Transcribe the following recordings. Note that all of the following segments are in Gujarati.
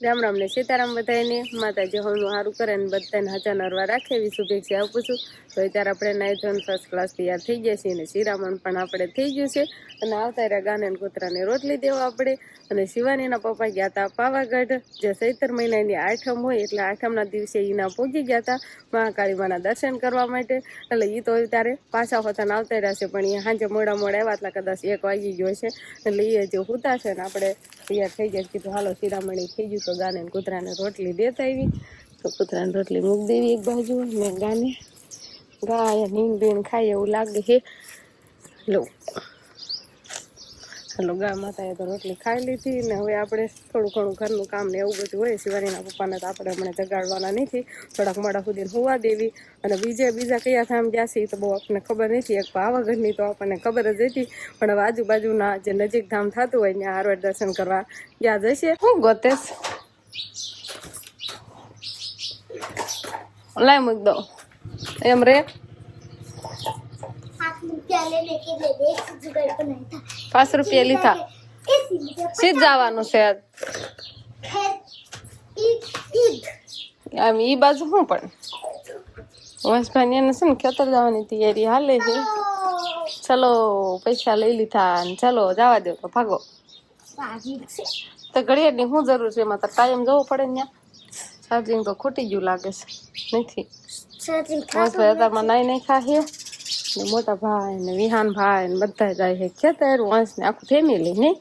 રામ ને સીતારામ બધાને માતાજી હોનું સારું કરે ને બધાને હાજર નરવા રાખે એવી શુભેચ્છા આપું છું. તો અત્યારે આપણે નાઈ ધોન ફર્સ્ટ ક્લાસ તૈયાર થઈ ગયા છીએ અને શિરામણ પણ આપણે થઈ ગયું છે. અને આવતા રહ્યા ગાને કૂતરાને રોટલી દેવા આપણે. અને શિવાનીના પપ્પા ગયા હતા પાવાગઢ, જે સૈતર મહિનાની આઠમ હોય એટલે આઠમના દિવસે એના પહોંચી ગયા હતા મહાકાળી માના દર્શન કરવા માટે. એટલે એ તો અત્યારે પાછા હોતાને આવતા રહ્યા છે, પણ એ સાંજે મોડા મોડા આવ્યા એટલે કદાચ એક વાગી ગયો છે એટલે એ જે હુતા છે ને આપણે તૈયાર થઈ ગયા કીધું હાલો શિરામણી થઈ ગયું તો ગાને કૂતરાને રોટલી દેતા આવી તો કૂતરાને રોટલી મૂકી દેવી એક બાજુ. ને ગાને ગાય નીંદ બીણ ખાય એવું લાગે છે લો. હાલો, ગા માતાએ તો રોટલી ખાઈ લીધી ને હવે આપણે થોડું ઘણું ઘરનું કામ ને એવું બધું હોય. શિવાનીના પપ્પાને તો આપણે હમણાં જગાડવાના નથી. થોડાક મોડા સુધી હોવા દેવી. અને બીજે બીજા કયા થામ જશે તો બહુ આપણને ખબર નથી. એક પાવાગઢની તો આપણને ખબર જ હતી. પણ હવે આજુબાજુના જે નજીક ધામ થતું હોય ત્યાં આરવાડ દર્શન કરવા ગયા જશે હું ગોતેશ. લાય મૂક દો. એમ રે? પાંચ રૂપિયા લીધા. સીધ જવાનું છે આમ ઈ બાજુ હું પણ? વંશભાઈ એને છે ને ખેતર જવાની તૈયારી હાલે છે. ચલો પૈસા લઈ લીધા ને ચલો જવા દો તો ભાગો. તો ઘડિયાળની શું જરૂર છે? એમાં તો ટાઈમ જવો પડે ત્યાં. ચાર્જિંગ તો ખોટી ગયું લાગે છે. નથી. નહીં નાઈ નાઈ ને મોટા ભાઈ ને વિહાન ભાઈ ને બધા જાય છે. ખેતર વંશ ને આખું ફેમિલી નહીં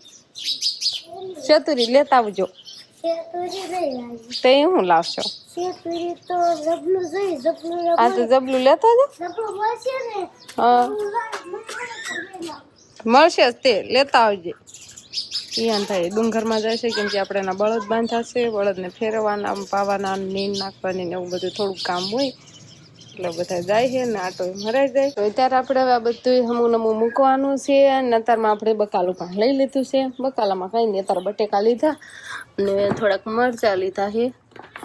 ચતુરી લેતા આવજો. તે હું લાવશો? આ તો જબલું લેતો જ? મળશે તે લેતા આવજે. ઈયાન થાય, ડુંગરમાં જાય છે કેમ કે આપણે એના બળદ બાંધા છે, બળદને ફેરવાના પાવાના નીંદ નાખવાની ને એવું બધું થોડુંક કામ હોય, એટલે બધા જાય છે ને આટો મરાઈ જાય. તો અત્યારે આપણે આ બધું હમું નમું મૂકવાનું છે અને અત્યારમાં આપણે બકાલું પણ લઈ લીધું છે. બકાલામાં કાંઈ નહીં અત્યારે બટેકા લીધા અને થોડાક મરચાં લીધા છે.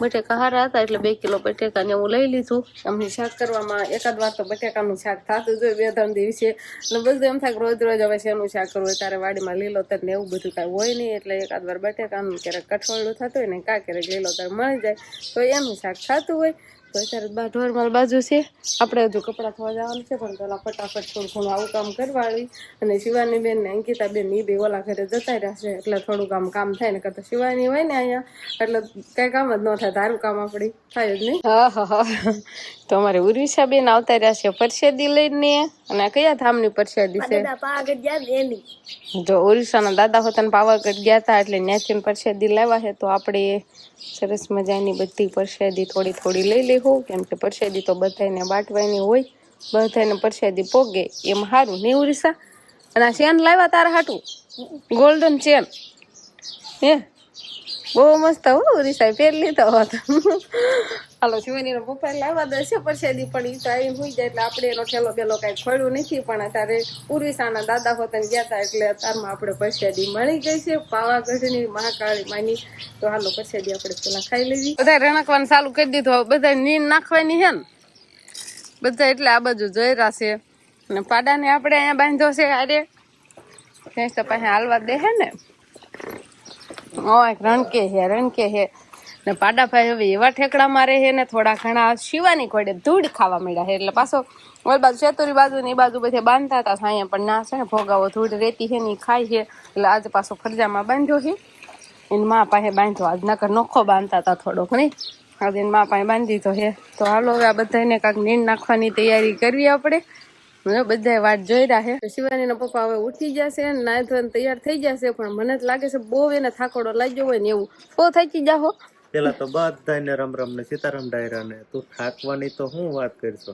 બટેકા હારા હતા એટલે બે કિલો બટેકા ને એવું લઈ લીધું. અમને શાક કરવામાં એકાદ વાર તો બટેકાનું શાક થતું જ હોય બે ત્રણ દિવસે. એટલે બધું એમ થાય રોજ રોજ હવે શેનું શાક કરવું હોય ત્યારે વાડીમાં લીલોતર ને એવું બધું કાંઈ હોય નહીં એટલે એકાદ વાર બટેકાનું ક્યારેક કઠોળું થતું હોય ને કાં ક્યારેક લીલો તર મળી જાય. તો એનું શાક થતું હોય. તો અત્યારે ઢોરમાલ બાજુ છે. આપણે હજુ કપડાં થવા જવાનું છે પણ પેલા ફટાફટ થોડું ઘણું આવું કામ કરવાળી. અને શિવાની બેન ને અંકિતા બેન એ બે ઓલા ઘરે જતા રહેશે એટલે થોડુંક આમ કામ થાય ને કરતા શિવાની હોય ને અહીંયા. એટલે કઈ કામ જ ન થાય તારું કામ આપણી થાય જ નહીં. હા હા હા. તો અમારે ઉર્વિશા બેન આવતા રહ્યા છે પરસેદી લઈને. અને કયા ધામની પરસેદી છે? જા ઓરિસ્સાના દાદા હોતા પાવાગઢ ગયા હતા એટલે ત્યાંથી પરસેદી લાવ્યા છે તો આપણે સરસ મજાની બધી પરસેદી થોડી થોડી લઈ લેવું કેમ કે પરસાદી તો બધાને બાંટવાની હોય બધાને પરસાદી પોગે, એમ સારું નહીં ઉરીસા અને આ ચેન લાવ્યા તારા હાટું, ગોલ્ડન ચેન હે? બહુ મસ્ત હો ઓરિસ્સા પહેરી લીધો હોત. હાલો શિવાની પપ્પા લાવવા દે છે પરસેદી પણ ઈ તો આવી હોઈ જાય એટલે આપણે એનો ઠેલો બેલો કાંઈ ખોડ્યું નથી, પણ અત્યારે ઉર્વિસાના દાદા હોતને ગયા હતા એટલે અત્યારમાં આપણે પરસેદી મળી ગઈ છે, પાવાગઢની મહાકાળી માની તો હાલો પરસેદી આપણે પેલા ખાઈ લેવી. બધા રણકવાનું ચાલુ કરી દીધું બધા નીંદ નાખવાની છે ને બધા એટલે આ બાજુ જોઈ છે. અને પાડાને આપણે અહીંયા બાંધ્યો છે અરે ત્યાં તો પાસે હાલવા દે હે ને. ઓ એક રણકે હે રણકે હે. ને પાડાભાઈ હવે એવા ઠેકડા મારે છે ને થોડા ઘણા શિવાની કોડે ધૂળ ખાવા મળ્યા છે એટલે પાછો ઓલ બાજુ ચેતુરી બાજુ ને એ બાજુ બધે બાંધતા હતા સાયા પણ ના છે ને ભોગાવો ધૂળ રેતી છે ને ખાય છે એટલે આજે પાછો ફરજામાં બાંધ્યો છે એને મા પાસે બાંધ્યો, આજ નકર નોખો બાંધતા હતા થોડોક નહીં આજે એને મા પાસે બાંધી દીધો છે તો હાલો હવે આ બધાને કાંઈક નીંદ નાખવાની તૈયારી કરવી આપણે. બધા વાટ જોઈ રહ્યા છે શિવાનીના પપ્પા હવે ઉઠી જશે નાય ધોઈને તૈયાર થઈ જશે પણ મને જ લાગે છે બહુ એને થાકોડો લાગ્યો હોય ને એવું. તો થાકી જાહો. પેલા તો બધાને રમ રમ ને સીતારામ ડાયરા ને તું થાકવાની તો હું વાત કરશો?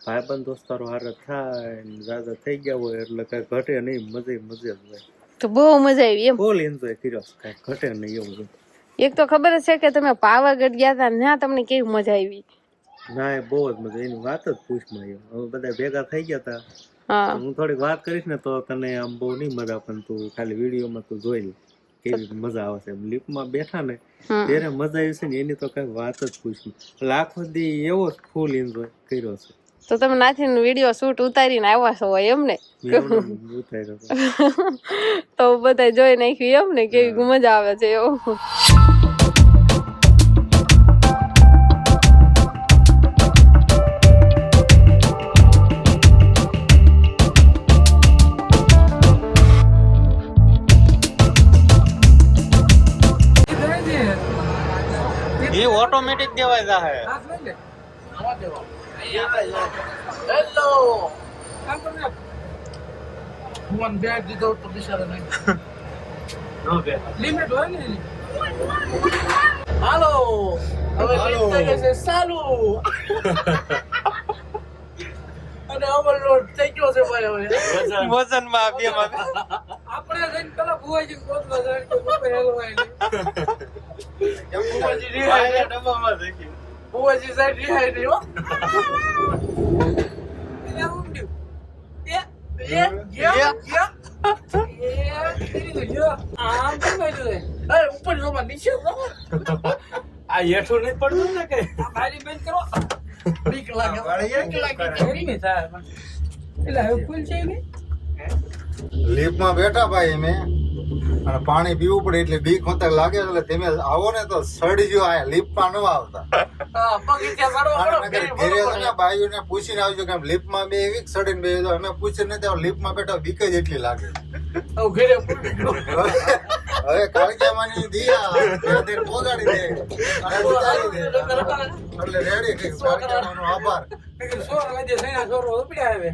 ભાઈબંધ દોસ્તારો હારે થાય દાદા થઈ ગયા હોય એટલે કઈ ઘટે નહીં મજે મજે હોય. તો બહુ મજા આવી એમ. ફૂલ એન્જોય કર્યો કઈ ઘટે નહીં એવું એક તો ખબર છે કે તમે પાવાગઢ ગયા હતા ત્યાં તમને કેવી મજા આવી. ના એ બહુ જ મજા એની વાત જ પૂછમાં એમ અમે બધા ભેગા થઈ ગયા હતા હું. થોડીક વાત કરીશ ને તો તને આમ બહુ નહીં મજા પણ તું ખાલી વિડીયોમાં તું જોઈ લે. કેવી મજા આવે છે. લીપમાં બેઠા ને. ત્યારે મજા આવી છે ને એની તો કઈ વાત જ પૂછમાં. લાખો દી એવો ફૂલ એન્જોય કર્યો છે. તો તમે નાથી વીડિયો શૂટ ઉતારીને આવ્યા છો એમ ને. તો બધા જોઈ નાખ્યું એમ ને કેવી મજા આવે છે એવું. ઓટોમેટિક દેવાય જાહે હેલો. ફોન બેગ દીધો તો બિચારા નહીં. લિમિટ હોય ને હાલો. હવે હાલો. થઈ જશે ચાલુ. અને ઓવરલોડ થઈ ગયો છે ભાઈ હવે. વજન. માં આપીએ માં. આપણે જઈને પેલા ભુવાજી ગોતવા જાય કે કોઈ રિહાય ભુવાજી સાહેબ ઉપર જોવા નીચે આ હેઠું નહીં પડતું ને કઈ મારી બંધ કરો બીક લાગે બીક લાગે. થાય એટલે હવે ફૂલ છે નહીં લીફમાં બેઠા ભાઈ અમે. અને પાણી પીવું પડે એટલે બીક હોતા લાગે એટલે તમે આવો ને તો સડી જો આ લીફમાં ન આવતા. સારો ઘેરે ને પૂછીને આવજો કે લીફમાં બે એવી સડીને બે તો અમે પૂછીને ત્યાં આવ લીફમાં બેઠા બીક જ એટલી લાગે. હવે. કાળજામાંની દિયા ધીરે પોગાડી દે. અને ઉતારી દે. એટલે રેડી કાળજામાંનો આભાર. સોળ વાગે સૈના સોરો ઉપડ્યા હવે.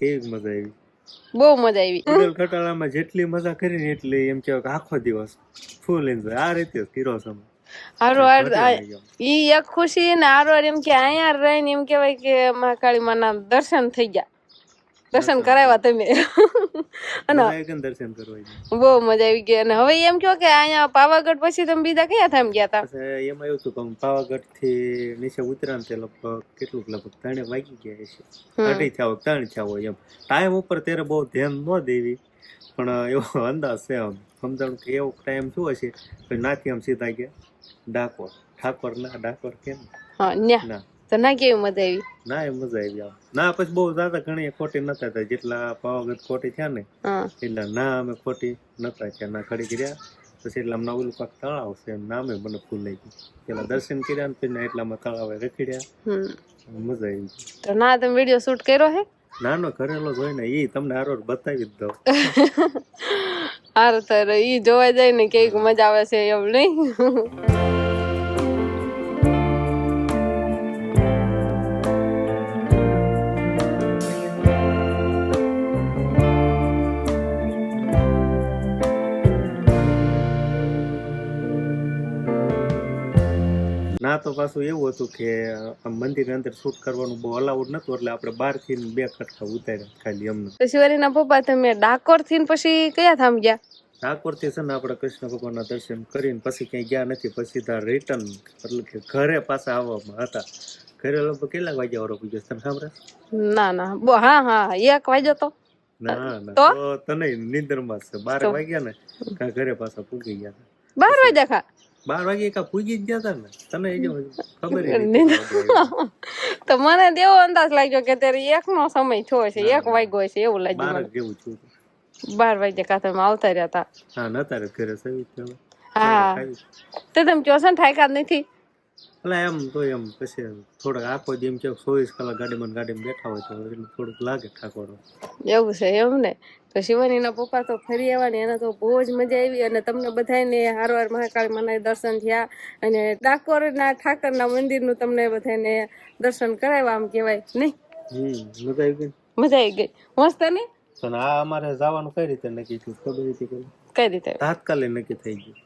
કેવી મજા આવી? બહુ મજા આવી. ઉડલ ખટાલામાં જેટલી મજા કરી ને એટલી એમ કે આખો દિવસ ફૂલ એન્જોય આ રીતે કર્યો સમય હારો. ઈ એક ખુશી ને હારો એમ કે અહીંયા રહીને એમ કેવાય કે મહાકાળી માના દર્શન થઈ ગયા. દર્શન કરાવ્યા તમે. અને દર્શન કરવા બહુ મજા આવી ગઈ. અને હવે એમ કહો કે અહીંયા પાવાગઢ પછી તમે બીજા કયા થામ ગયા હતા? એમાં એવું હતું કે પાવાગઢથી નીચે ઉતરાણ તે લગભગ કેટલું લગભગ ત્રણે વાગી ગયા છે અઢી થયા હોય ત્રણ થયા હોય એમ. ટાઈમ ઉપર ત્યારે બહુ ધ્યાન ન દેવી પણ એવો અંદાજ છે આમ. સમજણ કે એવો ટાઈમ શું હશે? નાથી આમ સીધા ગયા. ડાકોર. ઠાકોર ના ડાકોર કેમ? ના. તો ના કેવી મજા આવી? ના એ મજા આવી ના પછી બહુ જ્યાદા ઘણી ખોટી નતા થાય. જેટલા પાવાગઢ ખોટી થયા ને એટલે ના અમે ખોટી નતા થયા. ના ખડી કર્યા પછી એટલા ઓલું પાક તળાવ છે એમ નામે મને ફૂલ લઈ ગયું પેલા દર્શન કર્યા ને પછી એટલામાં તળાવે રખડ્યા. મજા આવી તો ના તમે વીડિયો શૂટ કર્યો હે? નાનો ઘરેલો જ હોય ને એ તમને હારો બતાવી જ દઉં. હારું તો ઈ જોવા જાય ને કેવી મજા આવે છે એવું નહીં? તો પાછું એવું હતું કે મંદિરની અંદર શૂટ કરવાનું બહુ અલાઉડ નતું એટલે આપણે બારથી બે કટકા ઉતાર્યા ખાલી અમને. તો શિવારીના પપ્પા તમે ડાકોરથી પછી કયા થામ ગયા? ઠાકોરથી છે ને આપણે કૃષ્ણ ભગવાનના દર્શન કરીને પછી ક્યાંય ગયા નથી પછી સીધા રિટર્ન એટલે કે ઘરે પાછા આવવામાં હતા. ઘરે લગભગ કેટલા વાગ્યા વાળો પૂજ્યો તને સાંભળે ના ના. બો હા હા એક વાગ્યો તો. ના તો? તને નિંદરમાં છે. બાર વાગ્યા ને ઘરે પાછા પૂગી ગયા બાર વાગ્યા ખા બાર વાગે કા પૂગી જ ગયા ને? તને એ ખબર. તો મને દેવો અંદાજ લાગ્યો કે ત્યારે એક નો સમય થયો છે એક વાગ્યો છે એવું લાગ્યું બાર જેવું છું બાર વાગે કા તમે આવતા રહ્યા હતા હા નતા ઘરે સવી હા. તો તમે કહો છો ને નથી? એટલે એમ તો એમ પછી થોડોક આખો દી એમ કે ચોવીસ કલાક ગાડીમાં ગાડીમાં બેઠા હોય તો એટલે થોડુંક લાગે ઠાકોર એવું છે એમ ને? તો શિવાનીના પપ્પા તો ફરી આવ્યા ને એને તો બહુ જ મજા આવી અને તમને બધાને હાર વાર મહાકાળી માના દર્શન થયા અને ડાકોરના ઠાકરના મંદિરનું તમને બધાને દર્શન કરાવ્યા આમ કહેવાય નહીં? મજા આવી ગઈ. મજા આવી ગઈ. મસ્ત ને? પણ આ અમારે જવાનું કઈ રીતે નક્કી થયું? ખબર હતી કઈ રીતે? તાત્કાલિક નક્કી થઈ ગયું.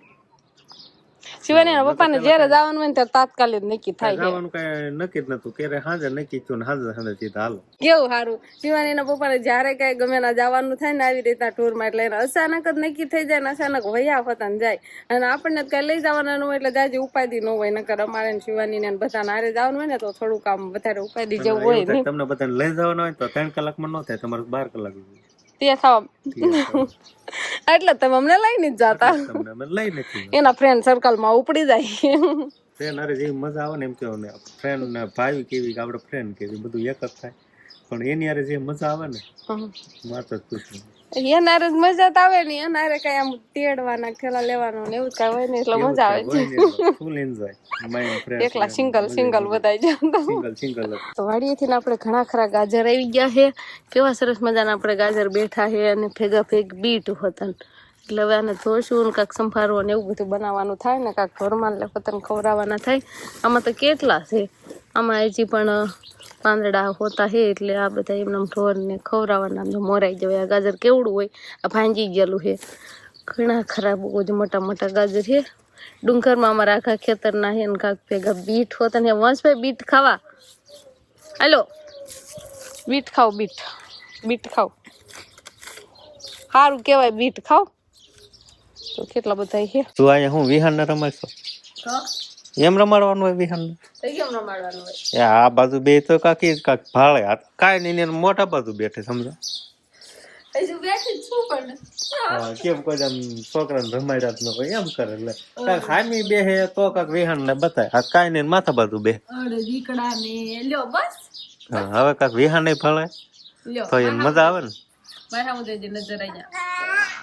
શિવાનીના પપ્પાને જ્યારે જવાનું હોય ત્યારે તાત્કાલિક નક્કી થાય જવાનું કઈ નક્કી જ નતું. ક્યારે હાજર નક્કી થયું ને હાજર હાજરથી હાલો. કેવું સારું શિવાનીના પપ્પાને જ્યારે કઈ ગમે ના જવાનું થાય ને આવી રીતના ટૂરમાં એટલે એને અચાનક જ નક્કી થઈ જાય ને અચાનક વયા ફતાને જાય. અને આપણને કઈ લઈ જવાના ન હોય એટલે જાજી ઉપાધિ ન હોય. નકર અમારે ને શિવાનીને ને બધા હારે જવાનું હોય ને તો થોડુંક આમ વધારે ઉપાધિ જેવું હોય તમને બધાને લઈ જવાનું હોય તો ત્રણ કલાકમાં ન થાય તમારે બાર કલાક. તે થવા. એટલે તમે અમને લઈને જ જાતા. એના ફ્રેન્ડ સર્કલમાં ઉપડી જાય. ફ્રેન્ડ અરે જેવી મજા આવે ને એમ કેવું ને ફ્રેન્ડ ને ભાઈ કેવી કે આપણે ફ્રેન્ડ કેવી બધું એક જ થાય. પણ એની હારે જે મજા આવે ને વાત જ પૂછવું એનારે જ મજા તો આવે ને એનારે કઈ આમ તેડવાના ખેલા લેવાનું ને એવું જ કઈ હોય ને એટલે મજા આવે. છે ફૂલ એન્જોય એકલા સિંગલ સિંગલ બધાય જાય સિંગલ સિંગલ તો વાડીએથી આપણે ઘણા ખરા ગાજર આવી ગયા છે કેવા સરસ મજાના આપણે ગાજર બેઠા છે અને ભેગા ભેગ બીટ હતા એટલે હવે આને ધોશું ને કાંક સંભારવો ને એવું બધું બનાવવાનું થાય ને કાંક ઘરમાં એટલે ખવડાવવાના થાય. આમાં તો કેટલા છે? આમાં હજી પણ પાંદડા હોતા છે એટલે આ બધા એમના ઢોરને ખવડાવવાના જો મોરાઈ જવાય આ ગાજર કેવડું હોય? આ ભાંજી ગયેલું છે ઘણા ખરાબ બહુ જ મોટા મોટા ગાજર છે ડુંગરમાં અમારા આખા ખેતરના છે ને કાંક ભેગા બીટ હોતા ને. વંશભાઈ બીટ ખાવા? હાલો. બીટ ખાવ બીટ. બીટ ખાવ સારું કહેવાય બીટ ખાવ તો કેટલા બધા છે તું અહીંયા હું વિહાન ને રમાડશો એમ રમાડવાનું હોય વિહાન એ આ બાજુ બે તો કાકી કાક ભાળે. આ કાંઈ નહીં ને મોટા બાજુ બેઠે સમજો. હા, કેમ કોઈ આમ છોકરાને રમાડ્યા જ ન હોય એમ કરે એટલે. કાંઈક હામી બેહે તો કાંક વિહાન ને બતાય. આ કાંઈ નહીં માથા બાજુ બે હા, હવે કાંક વિહાન નહીં ફળે તો એને મજા આવે ને?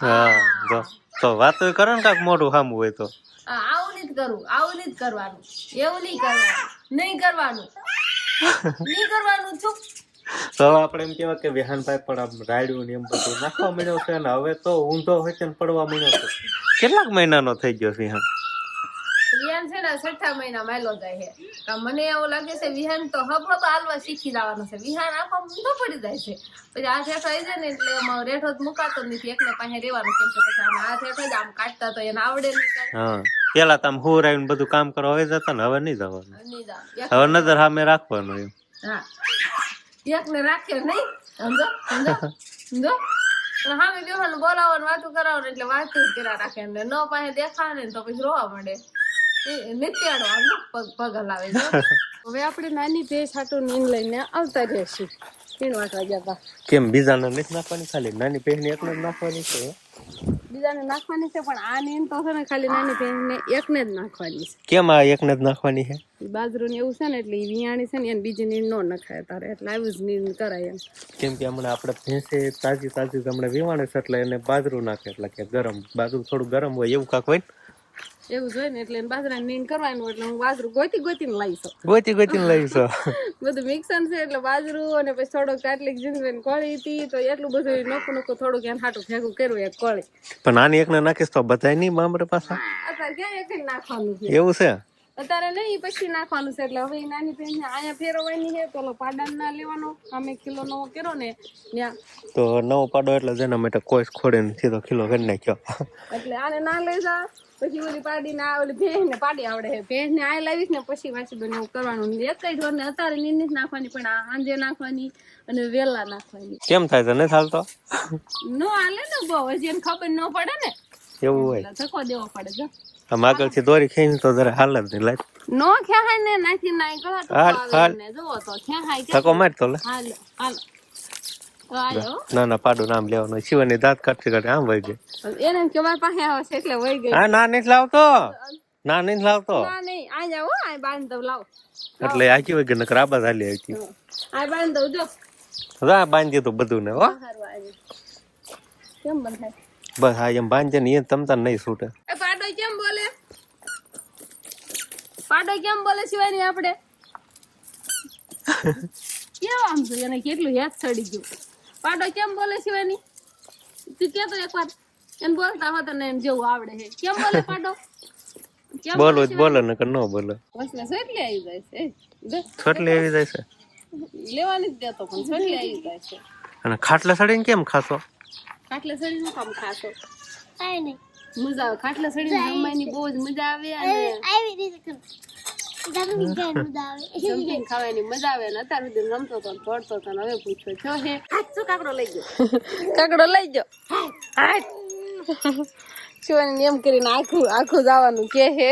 હા તો વાતો કરે ને કાંક મોઢું સામું હોય તો. આવું નહીં કરવું આવું નહીં કરવાનું, એવું નહીં કરવાનું નહીં કરવાનું. નહીં કરવાનું છું. તો આપણે એમ કેવા કે વિહાનભાઈ પણ આમ રાયડું ને એમ બધું નાખવા મળ્યો છે ને હવે તો ઊંધો હોય છે પડવા મળ્યો છે. કેટલાક મહિનાનો થઈ ગયો વિહાન? વિહાન છે ને છઠ્ઠા મહિના માયલો જાય છે. કા મને એવું લાગે છે વિહાન તો હબ હબ હાલવા શીખી જવાનું છે. વિહાન આખો ઊંધો પડી જાય છે. પછી આ ઠેઠો આવી જાય ને એટલે એમાં રેઠો જ મુકાતો જ નથી એકને પાસે રહેવાનું કેમ કે પછી આમ આ ઠેઠો જ આમ કાઢતા તો એને આવડે નહીં કાંઈ. હા. પેલા તો આમ હુર આવીને બધું કામ કરવા હવે જતા ને હવે નહીં જવાનું. નહીં જાવ. એક- હવે નજર સામે રાખવાનું એમ. હા. એકને રાખે નહીં. સમજો? સમજો? સમજો? અને સામે બેવાનું બોલાવવાનું વાતું કરાવવાનું એટલે વાતું જ કર્યા રાખે ને ન પાસે દેખાડે ને તો પછી રોવા માંડે. એ નિત્યાડો પગ પગ હલાવે છે. હવે આપણે નાની ભેંસ હાટું નીંદ લઈને આવતા રહેશું. ત્રણ ગયા હતા કેમ બીજાને નથી નાખવાની ખાલી? નાની પહેની એકને જ નાખવાની છે? બીજાને નાખવાની છે પણ આ નીંદ તો છે ને ખાલી નાની ભેંસને એકને જ નાખવાની છે. કેમ આ એકને જ નાખવાની છે? બાજરો ને એવું છે ને એટલે વિયાણી છે ને એને બીજી નીંદ ન નખાય તારે. એટલે આવી જ નીંદ કરાય એમ. કેમ કે હમણાં આપણે ભેંસે તાજી તાજી હમણાં વિવાણે છે એટલે એને બાજરું નાખે. એટલે કે ગરમ બાજરું થોડું ગરમ હોય એવું કાંક હોય એવું જોઈએ ને એટલે બાજરા નીંદ કરવાનું એટલે હું બાજરું ગોતી ગોતીને લાવીશ ગોતી ગોતીને લઈશો બધું મિક્સન છે એટલે બાજરું અને પછી થોડોક કેટલીક જીંજવેન કોળી હતી તો એટલું બધું નોખું નોખું થોડુંક એને હાટું ભેગું કર્યું એક કોળી. પણ આની એકને નાખીશ તો બધાય નહીં મામરે પાછા? અત્યારે ક્યાં એક નાખવાનું છે. એવું છે? અત્યારે નહીં પછી નાખવાનું છે. એટલે હવે નાની પેન અહીંયા ફેરવવાની છે. પેલો પાડાન ના લેવાનો. અમે કિલો નવો કર્યો ને ત્યાં. તો નવો પાડો એટલે જેના માટે કોઈ ખોડે નથી તો કિલો કરી નાખ્યો. એટલે આને ના લઈ જા. પછી ઓલી પાડી ના ઓલી ભેંસ ને પાડી આવડે છે. ભેંસ ને આ લાવીશ ને પછી વાંચી બને કરવાનું. એક જ ઢોર ને અત્યારે નીંદ જ નાખવાની પણ આ સાંજે નાખવાની અને વેલા નાખવાની. કેમ થાય છે? નથી ચાલતો નો હાલે ને બહુ. હજી ખબર ન પડે ને. એવું હોય. ધક્કો દેવો પડે જો. આમ આગળથી દોરી ખેંચી તો જરા હાલ જ નહીં લાગ નો ખેહાય ને નાખી નાઈ ગળા તો હાલ, ને. જુઓ તો ખેહાય કે ધક્કો માર તો લે. હાલ હાલ. ના ના પાડો નામ લેવાનું. શિવાની દાંત કાઢતી કાઢી આમ વહી ગઈ એને કે મારી પાસે આવે છે એટલે વહી ગઈ. હા ના નહીં લાવતો. ના નહીં લાવતો. ના નહીં. આ જાવ આ બાંધ દઉં લાવ. એટલે આખી વહી ગઈ નકર આ બાજ હાલી આવી આ બાંધ દઉં જો રા બાંધી તો બધું ને હો. કેમ બંધાય? બસ હા એમ બાંધે ને એ તમતા નહીં છૂટે. એ પાડો કેમ બોલે? પાડો કેમ બોલે સિવાય નહીં આપણે? કેમ આમ જોઈએ એને કેટલું યાદ ચડી ગયું. પાડો કેમ બોલે સિવાય નહીં તું કેતો એકવાર. એને બોલતા હોત ને એમ જેવું આવડે છે કેમ બોલે પાડો બોલો બોલો ને? કે ન બોલો. વસલે આવી જાય છે છોટલી આવી જાય છે. લેવાની જ દેતો પણ સોટલી આવી જાય છે. અને ખાટલા સડીને કેમ ખાશો? ખાટલે સડી નું કામ ખાશો? કાઈ નહીં. મજા આવે. ખાટલા સડી જમવાની બહુ જ મજા આવે અને આવી રીતે મજા આવે. જમ્પિંગ ખાવાની મજા આવે ને અત્યાર સુધી રમતો હતો હવે પૂછ્યો છો હે. શું કાકડો લઈ ગયો? કાકડો લઈ ગયો. શિવાની એમ કરીને આખું આખું જવાનું કે હે.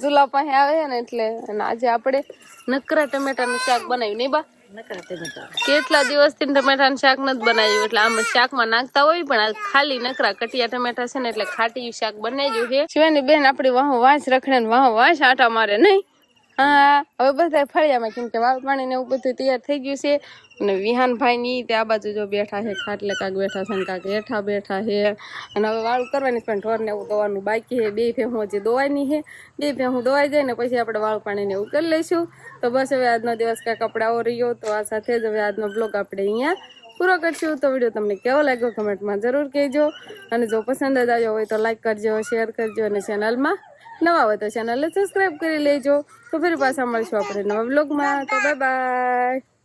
ચૂલા પાસે આવે ને એટલે અને આજે આપણે નકરા ટમેટાનું શાક બનાવ્યું. નહીં બા? કેટલા દિવસથી ટમેટાનું શાક નથી બનાવ્યું? એટલે આમ શાકમાં નાખતા હોય પણ આ ખાલી નકરા કટિયા ટમેટા છે ને એટલે ખાટી શાક બનાવ્યું છે. શિવાની બેન આપણી વાહ વાંસ રખડે ને વાહ વાંસ આટા મારે નહીં. હા, હવે બધા ફળિયામાં કેમ કે વાવ પાણી ને એવું બધું તૈયાર થઈ ગયું છે. અને વિહાનભાઈ ની તે આ બાજુ જો બેઠા છે ખાટલે કાક બેઠા છે ને કાક હેઠા બેઠા છે. અને હવે વાળું કરવાની પણ ઢોર ને એવું દોવાનું બાકી છે. બે ભેહું હજી દોવાની છે, બે ભેહું દોવાઈ જાય ને પછી આપણે વાળું પાણીને એવું કરી લઈશું. તો બસ હવે આજનો દિવસ કાંઈક કપડાઓ રહ્યો. તો આ સાથે જ હવે આજનો બ્લોગ આપણે અહીંયા પૂરો કરશું. તો વીડિયો તમને કેવો લાગ્યો કમેન્ટમાં જરૂર કહેજો. અને જો પસંદ જ આવ્યો હોય તો લાઈક કરજો શેર કરજો અને ચેનલમાં નવા હોય તો ચેનલને સબસ્ક્રાઈબ કરી લેજો. તો ફરી પાછા મળશું આપણે નવા બ્લોગમાં. તો બાય બાય